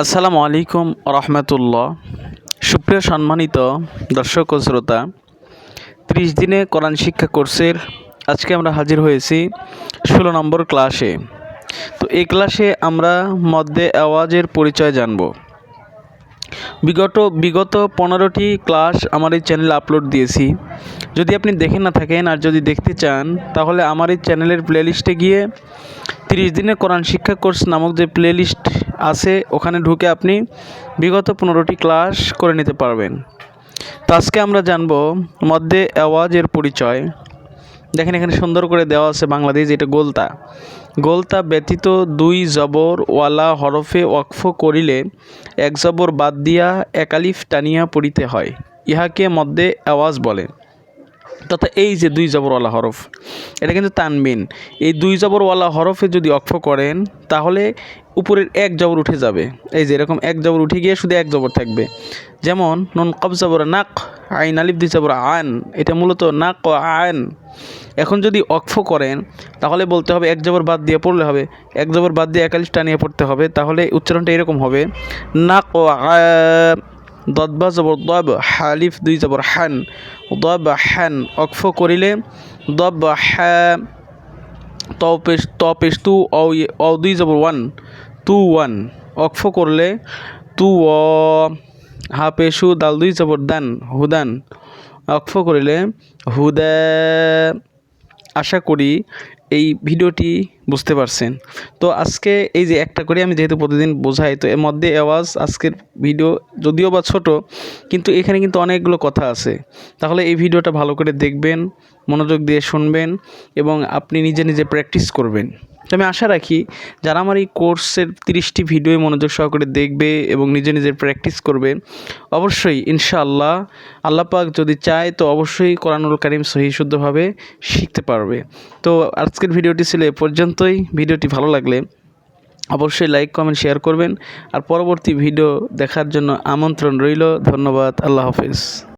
আসসালামু আলাইকুম রহমতুল্লাহ। সুপ্রিয় সম্মানিত দর্শক ও শ্রোতা, ত্রিশ দিনে কোরআন শিক্ষা কোর্সের আজকে আমরা হাজির হয়েছি ষোলো নম্বর ক্লাসে। তো এই ক্লাসে আমরা মধ্যে আওয়াজের পরিচয় জানব। বিগত বিগত পনেরোটি ক্লাস আমার এই চ্যানেলে আপলোড দিয়েছি। যদি আপনি দেখে না থাকেন আর যদি দেখতে চান, তাহলে আমার এই চ্যানেলের প্লেলিস্টে গিয়ে তিরিশ দিনের কোরআন শিক্ষা কোর্স নামক যে প্লেলিস্ট আছে, ওখানে ঢুকে আপনি বিগত পনেরোটি ক্লাস করে নিতে পারবেন। তো আজকে আমরা জানব মধ্যে আওয়াজের পরিচয়। দেখেন এখানে সুন্দর করে দেওয়া আছে বাংলাদেশ, এটা গোলতা। গোলতা ব্যতীত দুই জবর ওয়ালা হরফে ওয়াকফ করিলে এক জবর বাদ দিয়া একালিফ টানিয়া পড়িতে হয়। ইহাকে মধ্যে আওয়াজ বলে। তথা এই যে দুই জবরওয়ালা হরফ, এটা কিন্তু তানবিন। এই দুই জবরওয়ালা হরফে যদি অক্ষ করেন, তাহলে উপরের এক জবর উঠে যাবে। এই যে এরকম এক জবর উঠে গিয়ে শুধু এক জবর থাকবে। যেমন, নুন কব জবর নাক, আইন আলিফ দুই জবর আন, এটা মূলত নাক ও আন। এখন যদি অক্ষ করেন, তাহলে বলতে হবে এক জবর বাদ দিয়ে পড়লে হবে। এক জবর বাদ দিয়ে একালিশ টানিয়ে পড়তে হবে, তাহলে উচ্চারণটা এরকম হবে। নাক ও দদবা জবর দব, হালিফ দুই জবর হান। দব হান অক্ফ করিলে, দব হ্যা ত পেশ ত অ দুই জবর ওয়ান। তু ওয়ান অক্ফ করলে, তু অ, হা পেশু দাল দুই জবর দান হুদান অক্ফ করিলে হুদা আশা করি এই ভিডিওটি বুঝতে পারছেন। তো আজকে এই যে একটা করে আমি যেহেতু প্রতিদিন বোঝাই, তো এর মধ্যে আওয়াজ আজকের ভিডিও যদিও বা ছোট, কিন্তু এখানে কিন্তু অনেকগুলো কথা আছে। তাহলে এই ভিডিওটা ভালো করে দেখবেন, মনোযোগ দিয়ে শুনবেন এবং আপনি নিজে নিজে প্র্যাকটিস করবেন। আমি আশা রাখি যারা আমার এই কোর্সের তিরিশটি ভিডিও মনোযোগ সহকারে দেখবে এবং নিজে নিজে প্র্যাকটিস করবে, অবশ্যই ইনশাআল্লাহ আল্লাহ পাক যদি চায় তো অবশ্যই কোরআনুল কারিম সহি শুদ্ধভাবে শিখতে পারবে। তো আজকের ভিডিওটি ছিল এ পর্যন্তই। ভিডিওটি ভালো লাগলে অবশ্যই লাইক কমেন্ট শেয়ার করবেন। আর পরবর্তী ভিডিও দেখার জন্য আমন্ত্রণ রইল। ধন্যবাদ। আল্লাহ হাফেজ।